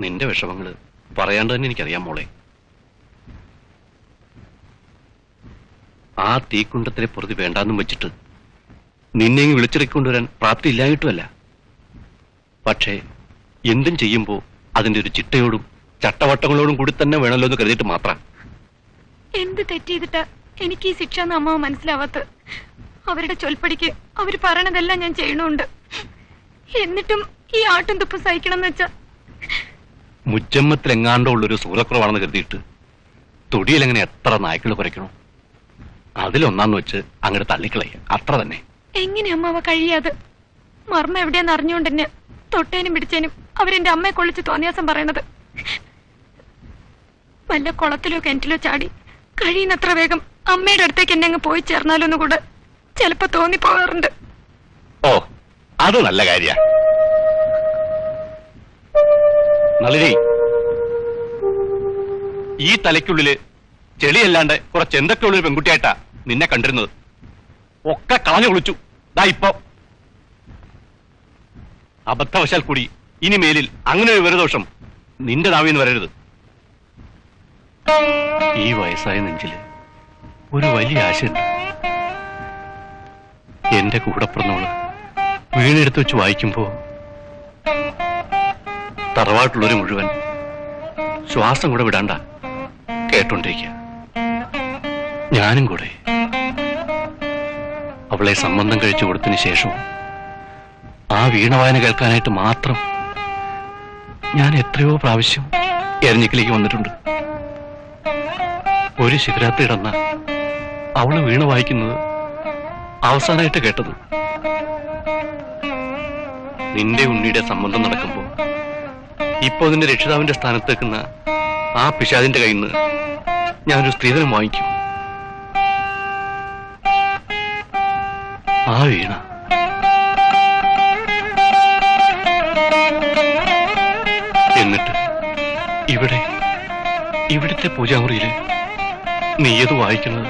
നിന്റെ വിഷമങ്ങൾ പറയാണ്ട് തന്നെ എനിക്കറിയാം മോളെ. ആ തീക്കുണ്ടത്തിലെ പുറത്ത് വേണ്ടാന്നും വെച്ചിട്ട് നിന്നെ വിളിച്ചിറക്കൊണ്ടുവരാൻ പ്രാപ്തി ഇല്ലായിട്ടുമല്ല പക്ഷേ എന്തും ചെയ്യുമ്പോ അതിന്റെ ഒരു ചിട്ടയോടും ചട്ടവട്ടങ്ങളോടും കൂടി തന്നെ വേണമല്ലോ എന്ന് കരുതിയിട്ട് മാത്രം. എന്ത് തെറ്റ് ചെയ്തിട്ടാ എനിക്ക് ഈ ശിക്ഷ എന്ന് അമ്മാവ് മനസ്സിലാവാത്ത അവരുടെ ചൊൽപ്പടിക്ക് അവർ പറയണതെല്ലാം ഞാൻ ചെയ്യണുണ്ട്. എന്നിട്ടും ഈ ആട്ടും തുപ്പും സഹിക്കണം എന്ന് വെച്ചാ മുച്ചമ്മത്തിൽ എങ്ങാണ്ടോ ഉള്ളൊരു സൂലക്കുറവാണെന്ന് കരുതിയിട്ട് തൊടിയിലെങ്ങനെ എത്ര നായ്ക്കൾ കുറയ്ക്കണോ അതിലൊന്നാന്ന് വെച്ച് അങ്ങോട്ട് തള്ളിക്കളയ. അത്ര തന്നെ. എങ്ങനെ അമ്മാവ കഴിയാതെ? മർമ്മ എവിടെയെന്ന് അറിഞ്ഞുകൊണ്ട് തന്നെ തൊട്ടേനും പിടിച്ചേനും അവരെന്റെ അമ്മയെ കൊള്ളിച്ച് തോന്നിയാസം പറയണത് വല്ല കുളത്തിലോ കിണറ്റിലോ ചാടി കഴിയുന്നത്ര വേഗം അമ്മയുടെ അടുത്തേക്ക് എന്നെ അങ്ങ് പോയി ചേർന്നാലൊന്നുകൂടെ ചിലപ്പോ തോന്നിപ്പോകാറുണ്ട്. ഓ അത് നല്ല കാര്യ. നളിനി. ഈ തലയ്ക്കുള്ളിൽ ചെളിയല്ലാണ്ട് കുറച്ച് എന്തൊക്കെയുള്ളൊരു പെൺകുട്ടിയായിട്ടാ നിന്നെ കണ്ടിരുന്നത്? ഒക്കെ കളഞ്ഞു കുളിച്ചു. ദാ ഇപ്പൊ. അബദ്ധവശാൽ കൂടി ഇനി മേലിൽ അങ്ങനെ ഒരു വരദോഷം നിന്റെ നാവിന്ന് വരരുത്. ഈ വയസ്സായ നെഞ്ചിൽ ഒരു വലിയ ആശയുണ്ട്. എന്റെ കൂടെ പിറന്നവൾ വീണെടുത്ത് വെച്ച് വായിക്കുമ്പോ തറവാട്ടുള്ളവര് മുഴുവൻ. ശ്വാസം കൂടെ വിടാണ്ട. കേട്ടോണ്ടിരിക്കുക ഞാനും കൂടെ. അവളെ സംബന്ധം കഴിച്ചു കൊടുത്തതിന് ശേഷം ആ വീണവായന കേൾക്കാനായിട്ട് മാത്രം ഞാൻ എത്രയോ പ്രാവശ്യം എരഞ്ഞിക്കിലേക്ക് വന്നിട്ടുണ്ട്. ഒരു ശിവരാത്രി ഇടന്ന അവൾ വീണ വായിക്കുന്നത് അവസാനമായിട്ട് കേട്ടത്. നിന്റെ ഉണ്ണിയുടെ സംബന്ധം നടക്കുമ്പോ ഇപ്പൊ നിന്റെ രക്ഷിതാവിന്റെ സ്ഥാനത്ത് നിൽക്കുന്ന ആ പിശാദിന്റെ കയ്യിൽ നിന്ന് ഞാനൊരു സ്ത്രീധനം വാങ്ങിക്കും. ആ വീണ. എന്നിട്ട് ഇവിടെ ഇവിടുത്തെ പൂജാമുറിയിൽ നീയത് വായിക്കുന്നത്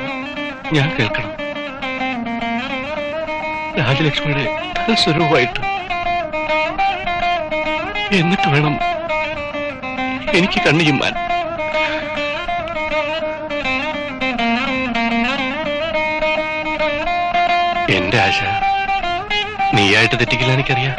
ഞാൻ കേൾക്കണം. രാജലക്ഷ്മിയുടെ സ്വരൂപമായിട്ട്. എന്നിട്ട് വേണം എനിക്ക് കണ്ണു ചിമ്മാൻ എന്റെ ആശ നീയായിട്ട് തെറ്റിക്കില്ല എനിക്കറിയാം.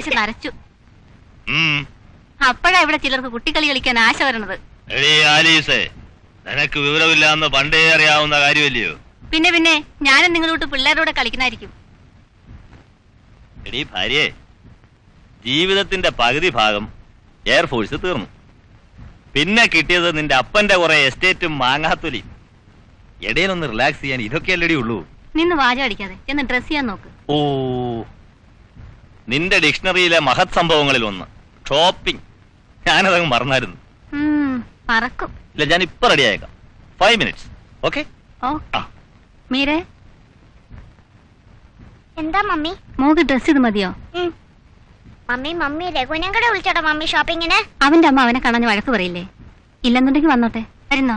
കുറേശ്ശെ നരച്ചു. അപ്പോഴാ ഇവിടെ ചിലർക്ക് കുട്ടിക്കളി കളിക്കാൻ ആശ വരണത്. ആലീസേ നിനക്ക് വിവരമില്ലാന്ന് പണ്ടേ അറിയാവുന്ന കാര്യമല്ലയോ? പിന്നെ പിന്നെ ഞാനും നിങ്ങളോട്ട് പിള്ളേരോടെ കളിക്കണായിരിക്കും എടീ ഭാര്യേ ജീവിതത്തിന്റെ പകുതി ഭാഗം എയർഫോഴ്സ് തീർന്നു. പിന്നെ കിട്ടിയത് നിന്റെ അപ്പന്റെ കുറെ എസ്റ്റേറ്റും മാങ്ങാത്തൊലിയും ഇടയിലൊന്ന് റിലാക്സ് ചെയ്യാൻ ഇതൊക്കെയല്ലടി ഉള്ളൂ. നിന്ന് വാചാടിക്കാതെ ഡ്രസ് ചെയ്യാൻ നോക്ക്. ഓ നിന്റെ ഡിക്ഷണറിയിലെ മഹത് സംഭവങ്ങളിൽ ഒന്ന്. ഷോപ്പിംഗ് ഞാനതങ്ങ് മറന്നായിരുന്നു. പറക്കും ഇല്ല ഞാൻ ഇപ്പൊ റെഡി ആയേക്കാം ഫൈവ് മിനിറ്റ്സ് ഓക്കെ മീരെ? എന്താ മമ്മി? മോക്ക് ഡ്രസ് ഇത് മതിയോ? മമ്മി മമ്മി രഘുവിനെ കൂടെ വിളിച്ചോട്ടോ മമ്മി ഷോപ്പിങ്ങിന് അവന്റെ അമ്മ അവനെ കാണാൻ വഴക്ക് പറയില്ലേ? ഇല്ലെന്നുണ്ടെങ്കിൽ വന്നോട്ടെ. വരുന്നോ?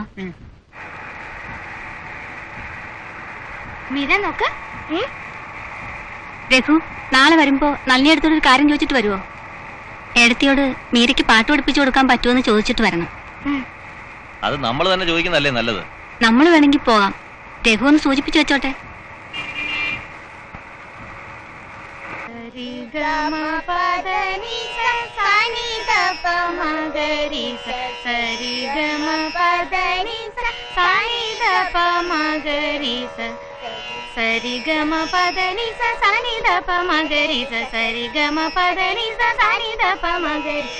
മീര നോക്ക്. രഘു നാളെ വരുമ്പോ നളിനിയടുത്തോട് ഒരു കാര്യം ചോദിച്ചിട്ട് വരുവോ? എടത്തിയോട് മീരയ്ക്ക് പാട്ട് പഠിപ്പിച്ചു കൊടുക്കാൻ പറ്റുമെന്ന് ചോദിച്ചിട്ട് വരണം. അത് നമ്മൾ തന്നെ ചോദിക്കുന്നല്ലേ നല്ലത്? നമ്മൾ വേണമെങ്കിൽ പോകാം. രഘു ഒന്ന് സൂചിപ്പിച്ചു വെച്ചോട്ടെ. സരിഗമ പദനി സ സനി ദ പ മഗരി സ സരിഗമ പദനി സ സനി ദ പ മഗരി സരി ഗമ പദ നി സ സനി ധ പ മ ഗ രി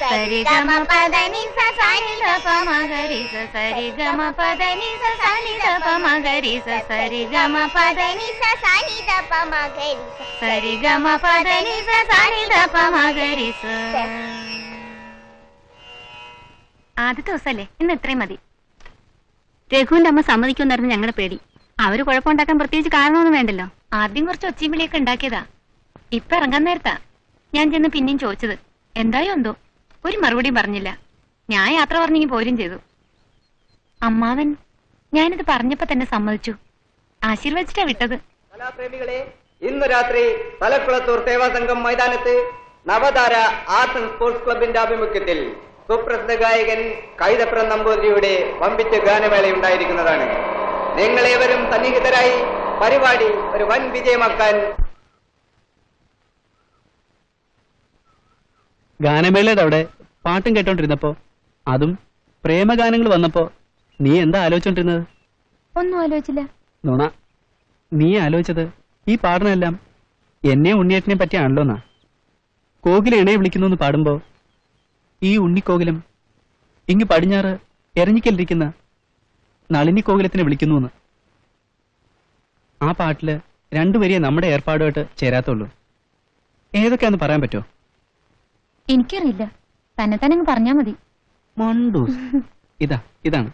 സ സരി ഗമ പദ നി സ സനി ധ പ മ ഗ രി സ സരി ഗമ പദ നി സ സനി ധ പ മ ഗ രി സ സരി ഗമ പദ നി സ സനി ധ പ മ ഗ രി സ ആദ്യത്തെ ദിവസമല്ലേ ഇന്ന് ഇത്രയും മതി. രഘുവിന്റെ അമ്മ സമ്മതിക്കുമെന്നായിരുന്നു ഞങ്ങളുടെ പേടി. അവർ കുഴപ്പമുണ്ടാക്കാൻ പ്രത്യേകിച്ച് കാരണമൊന്നും വേണ്ടല്ലോ. ആദ്യം കുറച്ച് ഒച്ചയും വിളിയൊക്കെ ഉണ്ടാക്കിയതാ. ഇപ്പൊ ഇറങ്ങാൻ നേരത്താ. ഞാൻ ചെന്ന് പിന്നെയും ചോദിച്ചത് എന്തായോ എന്തോ? ഒരു മറുപടിയും പറഞ്ഞില്ല. ഞാൻ യാത്ര പറഞ്ഞെങ്കിൽ പോരും ചെയ്തു. അമ്മാവൻ ഞാനിത് പറഞ്ഞപ്പോ തന്നെ സമ്മതിച്ചു. ആശീർവദിച്ചിട്ടാ വിട്ടത്. കലാപ്രേമികളെ ഇന്ന് രാത്രി തലക്കുളത്തൂർ സേവാസംഘം മൈതാനത്ത് നവതാര ആർട്സ് ആൻഡ് സ്പോർട്സ് ക്ലബിന്റെ ആഭിമുഖ്യത്തിൽ സുപ്രസിദ്ധ ഗായകൻ കൈതപ്രം നമ്പൂതിരിയുടെ വമ്പിച്ച ഗാനമേള ഉണ്ടായിരിക്കുന്നതാണ് നിങ്ങളേവരും സന്നിഹിതരായി പരിപാടി ഒരു വൻ വിജയമാക്കാൻ ഗാനമേളയുടെ അവിടെ പാട്ടും കേട്ടോണ്ടിരുന്നപ്പോ അതും പ്രേമഗാനങ്ങൾ വന്നപ്പോ നീ എന്താ ആലോചിച്ചോണ്ടിരുന്നത്? ഒന്നും ആലോചിച്ചില്ല. നുണ. നീ ആലോചിച്ചത് ഈ പാടനെല്ലാം എന്നെ ഉണ്ണിയേട്ടനെ പറ്റിയാണല്ലോ എന്നാ കോകില ഇണയെ വിളിക്കുന്നു എന്ന് പാടുമ്പോ ഈ ഉണ്ണിക്കോകിലം ഇങ്ങ് പടിഞ്ഞാറ് എരഞ്ഞിക്കലിരിക്കുന്ന നളിനി കോകിലത്തിനെ വിളിക്കുന്നു എന്ന് ആ പാട്ടിൽ രണ്ടുപേരെയെ നമ്മുടെ ഏർപ്പാടുമായിട്ട് ചേരാത്തുള്ളൂ. ഏതൊക്കെയാന്ന് പറയാൻ പറ്റുമോ? എനിക്കറിയില്ല. തന്നെ തന്നെ പറഞ്ഞാ മതി. മണ്ടൂസ്. ഇതാ ഇതാണ്.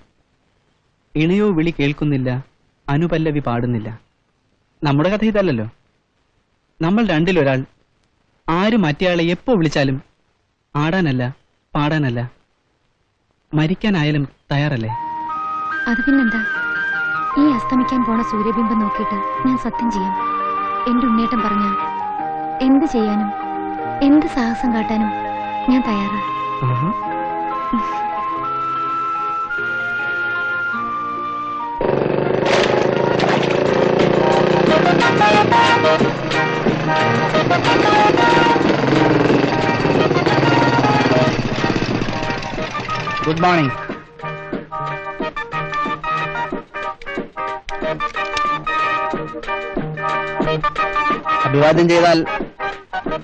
ഇണയോ വിളി കേൾക്കുന്നില്ല അനുപല്ലവി പാടുന്നില്ല. നമ്മുടെ കഥ ഇതല്ലല്ലോ. നമ്മൾ രണ്ടിലൊരാൾ. ആര് മറ്റേയാളെ എപ്പോ വിളിച്ചാലും ആടാനല്ല പാടാനല്ല മരിക്കാനായാലും തയ്യാറല്ലേ? അത് പിന്നെന്താ? ഈ അസ്തമിക്കാൻ പോണ സൂര്യബിംബം നോക്കിയിട്ട് ഞാൻ സത്യം ചെയ്യാം. എന്റെ ഉണ്ണേട്ടം പറഞ്ഞ എന്ത് ചെയ്യാനും എന്ത് സാഹസം കാട്ടാനും ഞാൻ തയ്യാറാ. Good morning. അഭിവാദ്യം ചെയ്താൽ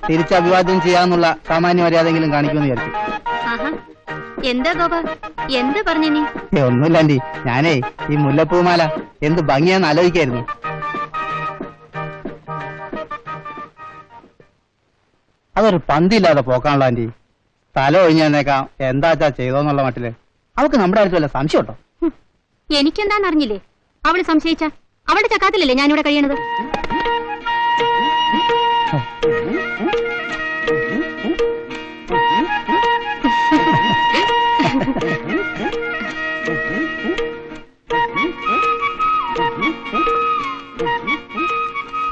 തിരിച്ച് അഭിവാദ്യം ചെയ്യാന്നുള്ള സാമാന്യ മര്യാദയെങ്കിലും കാണിക്കുമെന്ന് വിചാരിച്ചു. എന്താ ഗോപ? എന്ത് പറഞ്ഞേ നീ? ഒന്നുമില്ല ആന്റി ഞാനേ ഈ മുല്ലപ്പൂമാല എന്ത് ഭംഗിയാന്ന് ആലോചിക്കായിരുന്നു. അതൊരു പന്തില്ലാതെ പോക്കാണല്ലോ ആന്റി തല ഒഴിഞ്ഞേക്കാം എന്താച്ചാ ചെയ്തോന്നുള്ള മട്ടിൽ. അവക്ക് നമ്മുടെ അടുത്ത് വല്ല സംശയം ഉണ്ടോ എനിക്കെന്താന്നറിഞ്ഞില്ലേ? അവൾ സംശയിച്ച. അവളുടെ ചക്കാത്തിലല്ലേ ഞാനിവിടെ കഴിയണത്?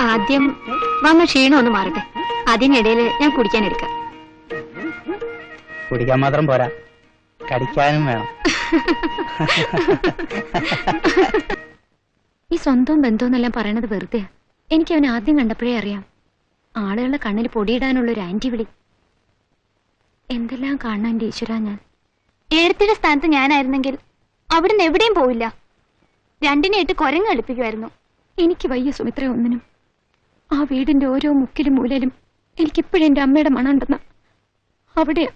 ആദ്യം വന്ന ക്ഷീണം ഒന്ന് മാറട്ടെ. അതിനിടയിൽ ഞാൻ കുടിക്കാൻ എടുക്കാം. കുടിക്കാൻ മാത്രം പോരാ. കടിക്കാനും വേണം. ഈ സ്വന്തവും ബന്ധവും എന്നെല്ലാം പറയണത് വെറുതെ. എനിക്ക് അവനെ ആദ്യം കണ്ടപ്പോഴേ അറിയാം. ആളുകളുടെ കണ്ണിൽ പൊടിയിടാനുള്ള ഒരു ആന്റി വിളി. എന്തെല്ലാം കാണാൻ എന്റെ ഈശ്വരാ ഞാൻ. ഏടത്തിയുടെ സ്ഥാനത്ത് ഞാനായിരുന്നെങ്കിൽ അവിടുന്ന് എവിടെയും പോവില്ല. രണ്ടിനെ ഇട്ട് കുരങ്ങ് കളിപ്പിക്കുമായിരുന്നു. എനിക്ക് വയ്യ സുമിത്ര ഒന്നിനും. ആ വീടിന്റെ ഓരോ മുക്കിലും മൂലയിലും എനിക്കിപ്പോഴും എന്റെ അമ്മയുടെ മണമുണ്ടെന്ന അവിടെ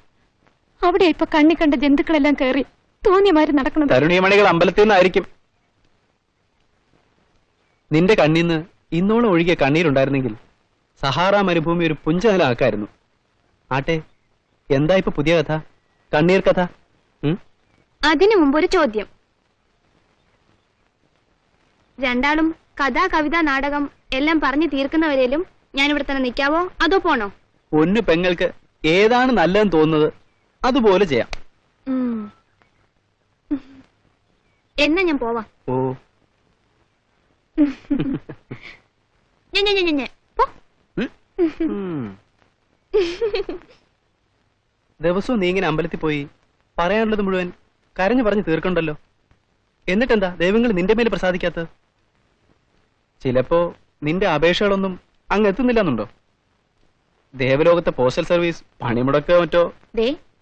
അവിടെ ഇപ്പൊ കണ്ണി കണ്ട ജന്തുക്കളെല്ലാം കയറി തോന്നിയമാര് നടക്കണം തരുണിയമണികൾ അമ്പലത്തിൽ നിന്നായിരിക്കും. നിന്റെ കണ്ണിന്ന് ഇന്നോളം ഒഴുകിയ കണ്ണീരുണ്ടായിരുന്നെങ്കിൽ സഹാറ മരുഭൂമി ഒരു പുഞ്ചകലാക്കായിരുന്നു ആട്ടെ എന്താ ഇപ്പൊ പുതിയ കഥ? കണ്ണീർ കഥ? അതിനു മുമ്പ് ഒരു ചോദ്യം. രണ്ടാളും കഥ കവിത നാടകം എല്ലാം പറഞ്ഞു തീർക്കുന്നവരേലും ഞാൻ ഇവിടെ തന്നെ നിൽക്കാവോ? അതോ പോണോ? ഒന്ന് പെങ്ങൾക്ക് ഏതാണ് നല്ലതെന്ന് തോന്നുന്നത് അതുപോലെ ചെയ്യാം. എന്നാ ഞാൻ പോവാം. ഓ ഞാൻ ഞാൻ ഞാൻ ഞാൻ പോ ഉം. ദിവസവും നീ ഇങ്ങനെ അമ്പലത്തിൽ പോയി പറയാനുള്ളത് മുഴുവൻ കരഞ്ഞു പറഞ്ഞു തീർക്കണ്ടല്ലോ. എന്നിട്ടെന്താ ദൈവങ്ങൾ നിന്റെ മേൽ പ്രസാദിക്കാത്തത്? ചിലപ്പോ നിന്റെ അപേക്ഷകളൊന്നും അങ്ങ് എത്തുന്നില്ലെന്നുണ്ടോ? ദേവലോകത്തെ പോസ്റ്റൽ സർവീസ് പണിമുടക്കോ മറ്റോ?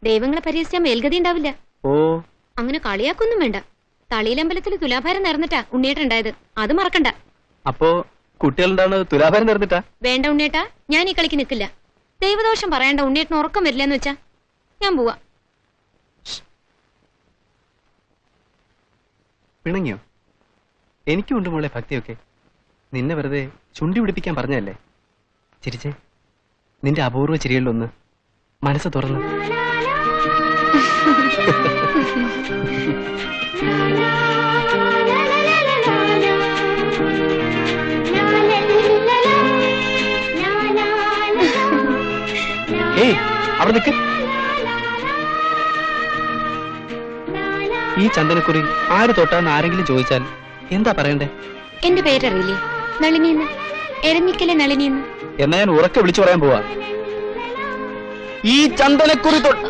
ദൈവങ്ങളെ പരിഹസിച്ചാൽ മേൽഗതി ഉണ്ടാവില്ല. ഓ. അങ്ങനെ കളിയാക്കൊന്നും വേണ്ട. തളിയിലമ്പലത്തിൽ തുലാഭാരം നേർന്നിട്ടാ ഉണ്ണിയേട്ടുണ്ടായത് അത് മറക്കണ്ട. അപ്പോ കുട്ടികളുണ്ടാണ് തുലാഭാരം നേർന്നിട്ടാ വേണ്ട ഉണ്ണിയേട്ടാ ഞാൻ ഈ കളിക്ക് നിക്കില്ല. ദൈവദോഷം പറയണ്ട ഉണ്ണിയേട്ടന് ഉറക്കം വരില്ലെന്ന് വെച്ചാ. ഞാൻ പോവാ. പിണങ്ങിയോ? എനിക്കുണ്ട് മോളെ ഭക്തിയൊക്കെ. നിന്നെ വെറുതെ ചുണ്ടി പിടിപ്പിക്കാൻ പറഞ്ഞല്ലേ ചിരിച്ചേ. നിന്റെ അപൂർവ ചിരികളിലൊന്ന് മനസ്സ് തുറന്നു. അവിടെ നിൽക്ക് ഈ ചന്ദനക്കുറി ആര് തൊട്ടാന്ന് ആരെങ്കിലും ചോദിച്ചാൽ എന്താ പറയണ്ടേ? എന്റെ പേരറിയില്ലേ? നളിനിന്ന് എരഞ്ഞിക്കലെ നളിനിന്ന് എന്നാ ഞാൻ ഉറക്കെ വിളിച്ചു പറയാൻ പോവാ. ഈ ചന്ദനക്കുറി തൊട്ട്